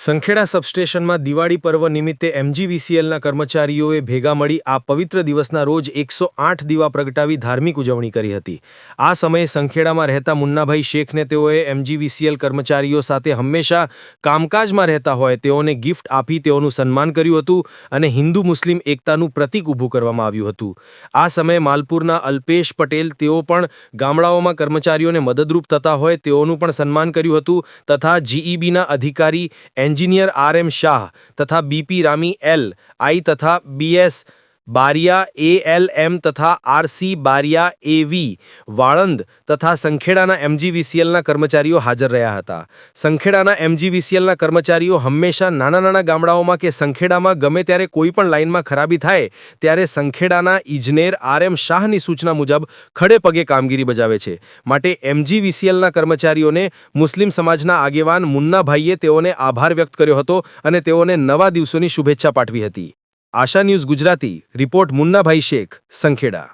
સંખેડા સબસ્ટેશનમાં દિવાળી પર્વ નિમિત્તે એમજીવીસીએલના કર્મચારીઓએ ભેગા મળી આ પવિત્ર દિવસના રોજ એકસો આઠ દીવા પ્રગટાવી ધાર્મિક ઉજવણી કરી હતી. આ સમયે સંખેડામાં રહેતા મુન્નાભાઈ શેખને તેઓએ એમજીવીસીએલ કર્મચારીઓ સાથે હંમેશા કામકાજમાં રહેતા હોય તેઓને ગિફ્ટ આપી તેઓનું સન્માન કર્યું હતું અને હિન્દુ મુસ્લિમ એકતાનું પ્રતીક ઊભું કરવામાં આવ્યું હતું. આ સમયે માલપુરના અલ્પેશ પટેલ તેઓ પણ ગામડાઓમાં કર્મચારીઓને મદદરૂપ થતા હોય તેઓનું પણ સન્માન કર્યું હતું તથા જીઈબીના અધિકારી એન્જિનિયર આર એમ શાહ તથા બીપી રામી એલ આઈ તથા બીએસ બારિયા એ એલ એમ તથા આરસી બારિયા એ વી વાળંદ તથા સંખેડાના એમજીવીસીએલના કર્મચારીઓ હાજર રહ્યા હતા. સંખેડાના એમજીવીસીએલના કર્મચારીઓ હંમેશા નાના નાના ગામડાઓમાં કે સંખેડામાં ગમે ત્યારે કોઈ પણ લાઇનમાં ખરાબી થાય, ત્યારે સંખેડાના ઇજનેર આર એમ શાહની સૂચના મુજબ ખડે પગે કામગીરી બજાવે છે. માટે એમજીવીસીએલના કર્મચારીઓને મુસ્લિમ સમાજના આગેવાન મુન્નાભાઈએ તેઓને આભાર વ્યક્ત કર્યો હતો અને તેઓને નવા દિવસોની શુભેચ્છા પાઠવી હતી. Asha news Gujarati report Munnabhai Shaikh Sankheda.